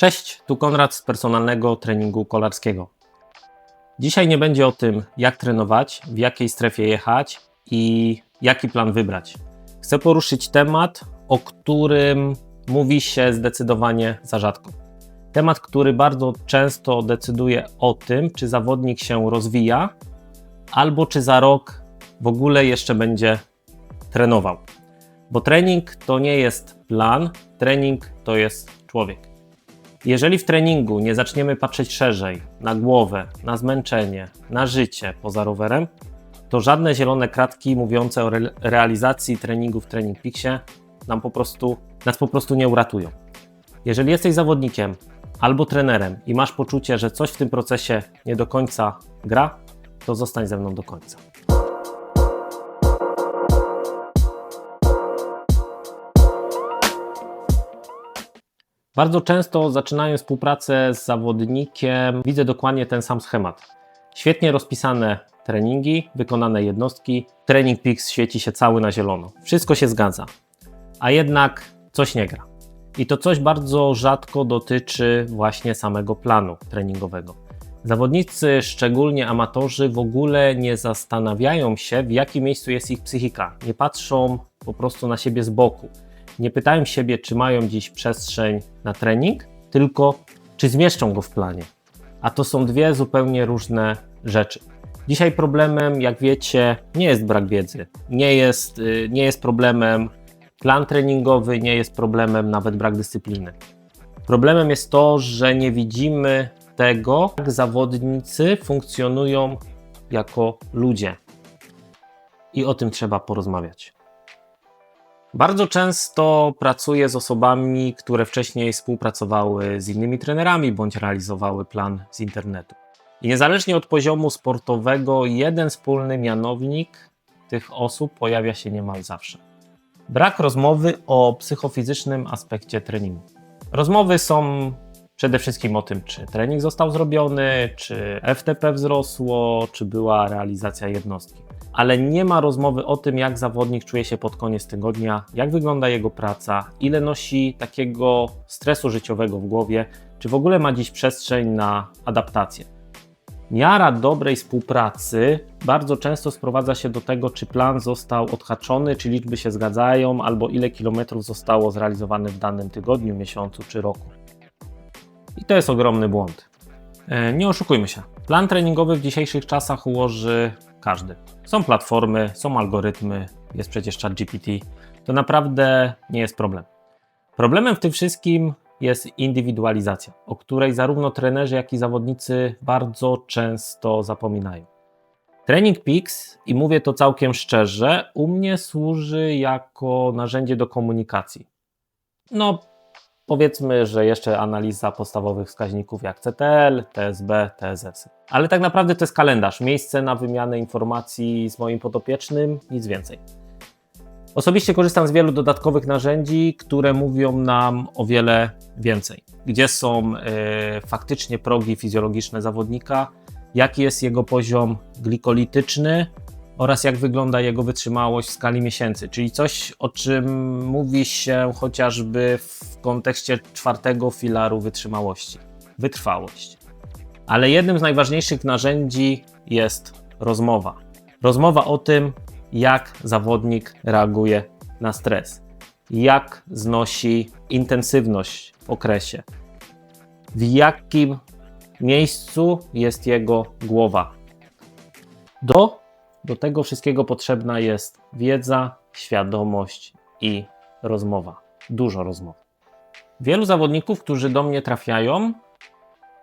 Cześć, tu Konrad z personalnego treningu kolarskiego. Dzisiaj nie będzie o tym, jak trenować, w jakiej strefie jechać i jaki plan wybrać. Chcę poruszyć temat, o którym mówi się zdecydowanie za rzadko. Temat, który bardzo często decyduje o tym, czy zawodnik się rozwija, albo czy za rok w ogóle jeszcze będzie trenował. Bo trening to nie jest plan, trening to jest człowiek. Jeżeli w treningu nie zaczniemy patrzeć szerzej na głowę, na zmęczenie, na życie poza rowerem, to żadne zielone kratki mówiące o re realizacji treningu w Training Peaksie nam po prostu, nas po prostu nie uratują. Jeżeli jesteś zawodnikiem albo trenerem i masz poczucie, że coś w tym procesie nie do końca gra, to zostań ze mną do końca. Bardzo często zaczynając współpracę z zawodnikiem, widzę dokładnie ten sam schemat. Świetnie rozpisane treningi, wykonane jednostki, trening Peaks świeci się cały na zielono. Wszystko się zgadza, a jednak coś nie gra. I to coś bardzo rzadko dotyczy właśnie samego planu treningowego. Zawodnicy, szczególnie amatorzy, w ogóle nie zastanawiają się, w jakim miejscu jest ich psychika. Nie patrzą po prostu na siebie z boku nie pytają siebie, czy mają dziś przestrzeń na trening, tylko czy zmieszczą go w planie. A to są dwie zupełnie różne rzeczy. Dzisiaj problemem, jak wiecie, nie jest brak wiedzy, nie jest, y, nie jest problemem plan treningowy, nie jest problemem nawet brak dyscypliny. Problemem jest to, że nie widzimy tego, jak zawodnicy funkcjonują jako ludzie. I o tym trzeba porozmawiać. Bardzo często pracuję z osobami, które wcześniej współpracowały z innymi trenerami bądź realizowały plan z internetu. I niezależnie od poziomu sportowego, jeden wspólny mianownik tych osób pojawia się niemal zawsze. Brak rozmowy o psychofizycznym aspekcie treningu. Rozmowy są przede wszystkim o tym, czy trening został zrobiony, czy FTP wzrosło, czy była realizacja jednostki ale nie ma rozmowy o tym, jak zawodnik czuje się pod koniec tygodnia, jak wygląda jego praca, ile nosi takiego stresu życiowego w głowie, czy w ogóle ma dziś przestrzeń na adaptację. Miara dobrej współpracy bardzo często sprowadza się do tego, czy plan został odhaczony, czy liczby się zgadzają, albo ile kilometrów zostało zrealizowane w danym tygodniu, miesiącu czy roku. I to jest ogromny błąd. E, nie oszukujmy się. Plan treningowy w dzisiejszych czasach ułoży każdy. Są platformy, są algorytmy, jest przecież ChatGPT. To naprawdę nie jest problem. Problemem w tym wszystkim jest indywidualizacja, o której zarówno trenerzy, jak i zawodnicy bardzo często zapominają. Training Peaks, i mówię to całkiem szczerze, u mnie służy jako narzędzie do komunikacji. No, Powiedzmy, że jeszcze analiza podstawowych wskaźników jak CTL, TSB, TSS. Ale tak naprawdę to jest kalendarz, miejsce na wymianę informacji z moim podopiecznym, nic więcej. Osobiście korzystam z wielu dodatkowych narzędzi, które mówią nam o wiele więcej. Gdzie są y, faktycznie progi fizjologiczne zawodnika, jaki jest jego poziom glikolityczny, oraz jak wygląda jego wytrzymałość w skali miesięcy, czyli coś, o czym mówi się chociażby w kontekście czwartego filaru wytrzymałości wytrwałość. Ale jednym z najważniejszych narzędzi jest rozmowa. Rozmowa o tym, jak zawodnik reaguje na stres, jak znosi intensywność w okresie, w jakim miejscu jest jego głowa. Do do tego wszystkiego potrzebna jest wiedza, świadomość i rozmowa. Dużo rozmów. Wielu zawodników, którzy do mnie trafiają,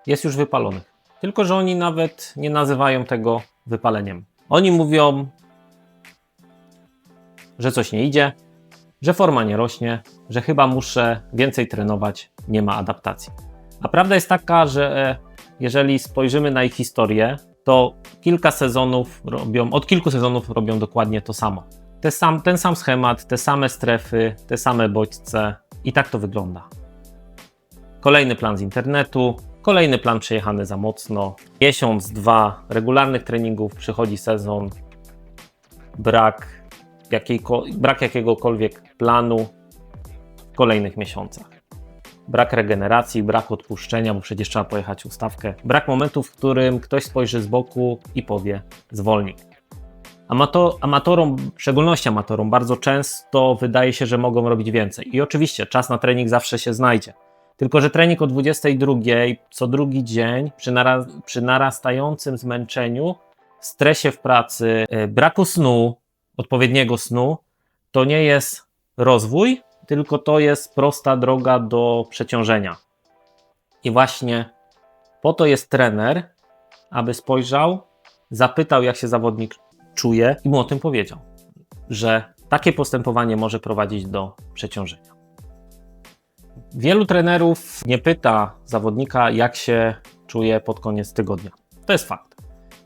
jest już wypalonych. Tylko, że oni nawet nie nazywają tego wypaleniem. Oni mówią, że coś nie idzie, że forma nie rośnie, że chyba muszę więcej trenować, nie ma adaptacji. A prawda jest taka, że jeżeli spojrzymy na ich historię, to kilka sezonów robią, od kilku sezonów robią dokładnie to samo. Te sam, ten sam schemat, te same strefy, te same bodźce i tak to wygląda. Kolejny plan z internetu, kolejny plan przejechany za mocno. Miesiąc, dwa regularnych treningów, przychodzi sezon, brak, jakiejko, brak jakiegokolwiek planu w kolejnych miesiącach. Brak regeneracji, brak odpuszczenia, bo przecież trzeba pojechać ustawkę, brak momentu, w którym ktoś spojrzy z boku i powie zwolnij. Amato, amatorom, w szczególności amatorom, bardzo często wydaje się, że mogą robić więcej. I oczywiście czas na trening zawsze się znajdzie. Tylko, że trening o 22 co drugi dzień przy, nara, przy narastającym zmęczeniu, stresie w pracy, yy, braku snu, odpowiedniego snu, to nie jest rozwój, tylko to jest prosta droga do przeciążenia. I właśnie po to jest trener, aby spojrzał, zapytał, jak się zawodnik czuje i mu o tym powiedział, że takie postępowanie może prowadzić do przeciążenia. Wielu trenerów nie pyta zawodnika, jak się czuje pod koniec tygodnia. To jest fakt.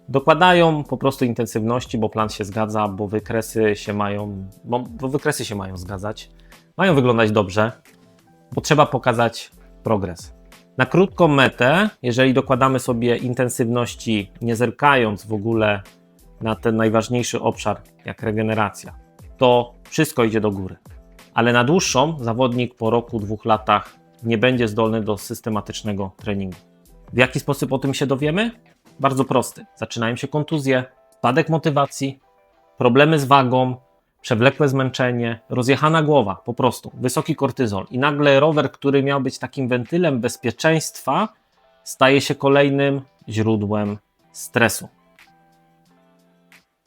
Dokładają po prostu intensywności, bo plan się zgadza, bo wykresy się mają, bo, bo wykresy się mają zgadzać, mają wyglądać dobrze, bo trzeba pokazać progres. Na krótką metę, jeżeli dokładamy sobie intensywności, nie zerkając w ogóle na ten najważniejszy obszar, jak regeneracja, to wszystko idzie do góry. Ale na dłuższą zawodnik po roku, dwóch latach nie będzie zdolny do systematycznego treningu. W jaki sposób o tym się dowiemy? Bardzo prosty. Zaczynają się kontuzje, spadek motywacji, problemy z wagą, przewlekłe zmęczenie, rozjechana głowa, po prostu, wysoki kortyzol. I nagle rower, który miał być takim wentylem bezpieczeństwa, staje się kolejnym źródłem stresu.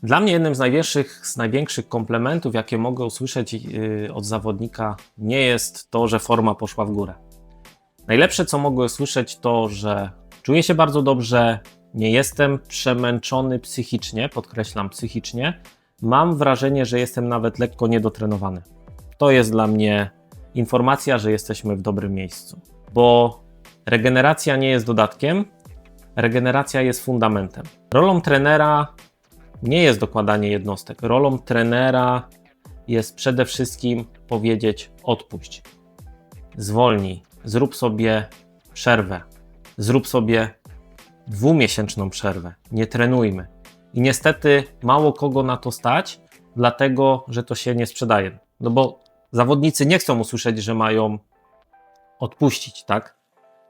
Dla mnie jednym z największych, z największych komplementów, jakie mogę usłyszeć yy, od zawodnika, nie jest to, że forma poszła w górę. Najlepsze, co mogę usłyszeć, to, że czuję się bardzo dobrze, nie jestem przemęczony psychicznie, podkreślam psychicznie. Mam wrażenie, że jestem nawet lekko niedotrenowany. To jest dla mnie informacja, że jesteśmy w dobrym miejscu, bo regeneracja nie jest dodatkiem, regeneracja jest fundamentem. Rolą trenera nie jest dokładanie jednostek. Rolą trenera jest przede wszystkim powiedzieć: odpuść, zwolnij, zrób sobie przerwę, zrób sobie dwumiesięczną przerwę, nie trenujmy. I niestety mało kogo na to stać, dlatego że to się nie sprzedaje. No bo zawodnicy nie chcą usłyszeć, że mają odpuścić, tak?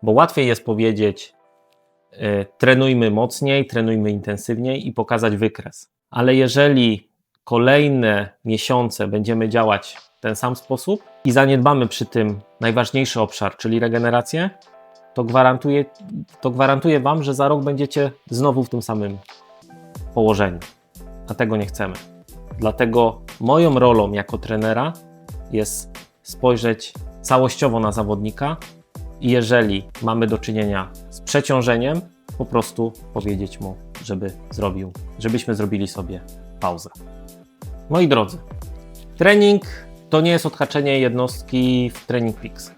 Bo łatwiej jest powiedzieć, yy, trenujmy mocniej, trenujmy intensywniej i pokazać wykres. Ale jeżeli kolejne miesiące będziemy działać w ten sam sposób i zaniedbamy przy tym najważniejszy obszar, czyli regenerację, to gwarantuję, to gwarantuję Wam, że za rok będziecie znowu w tym samym położeniu. A tego nie chcemy. Dlatego moją rolą jako trenera jest spojrzeć całościowo na zawodnika i jeżeli mamy do czynienia z przeciążeniem, po prostu powiedzieć mu, żeby zrobił, żebyśmy zrobili sobie pauzę. Moi drodzy, trening to nie jest odhaczenie jednostki w Training Peaks.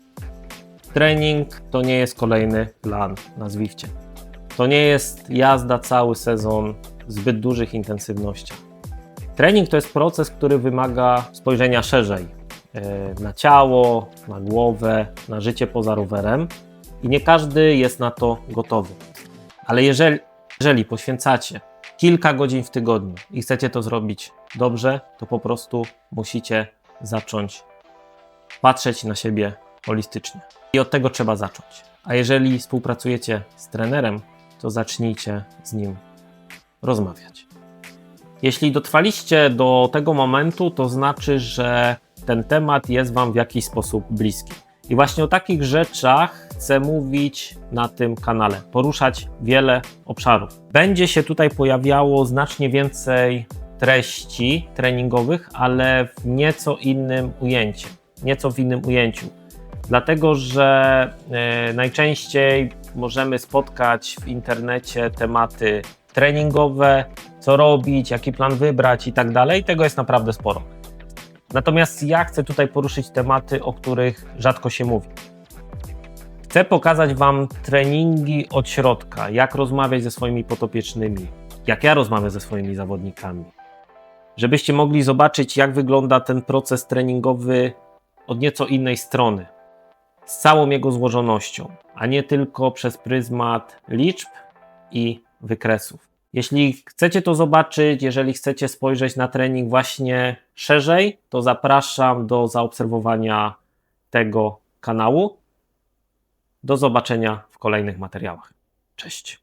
Trening to nie jest kolejny plan na Zwiftcie. To nie jest jazda cały sezon zbyt dużych intensywnościach. Trening to jest proces, który wymaga spojrzenia szerzej e, na ciało, na głowę, na życie poza rowerem i nie każdy jest na to gotowy. Ale jeżeli, jeżeli poświęcacie kilka godzin w tygodniu i chcecie to zrobić dobrze, to po prostu musicie zacząć patrzeć na siebie holistycznie. I od tego trzeba zacząć. A jeżeli współpracujecie z trenerem, to zacznijcie z nim rozmawiać. Jeśli dotrwaliście do tego momentu, to znaczy, że ten temat jest Wam w jakiś sposób bliski. I właśnie o takich rzeczach chcę mówić na tym kanale, poruszać wiele obszarów. Będzie się tutaj pojawiało znacznie więcej treści treningowych, ale w nieco innym ujęciu. Nieco w innym ujęciu dlatego że e, najczęściej możemy spotkać w internecie tematy treningowe, co robić, jaki plan wybrać i tak dalej. Tego jest naprawdę sporo. Natomiast ja chcę tutaj poruszyć tematy, o których rzadko się mówi. Chcę pokazać Wam treningi od środka, jak rozmawiać ze swoimi potopiecznymi, jak ja rozmawiam ze swoimi zawodnikami, żebyście mogli zobaczyć, jak wygląda ten proces treningowy od nieco innej strony z całą jego złożonością, a nie tylko przez pryzmat liczb i wykresów. Jeśli chcecie to zobaczyć, jeżeli chcecie spojrzeć na trening właśnie szerzej, to zapraszam do zaobserwowania tego kanału. Do zobaczenia w kolejnych materiałach. Cześć.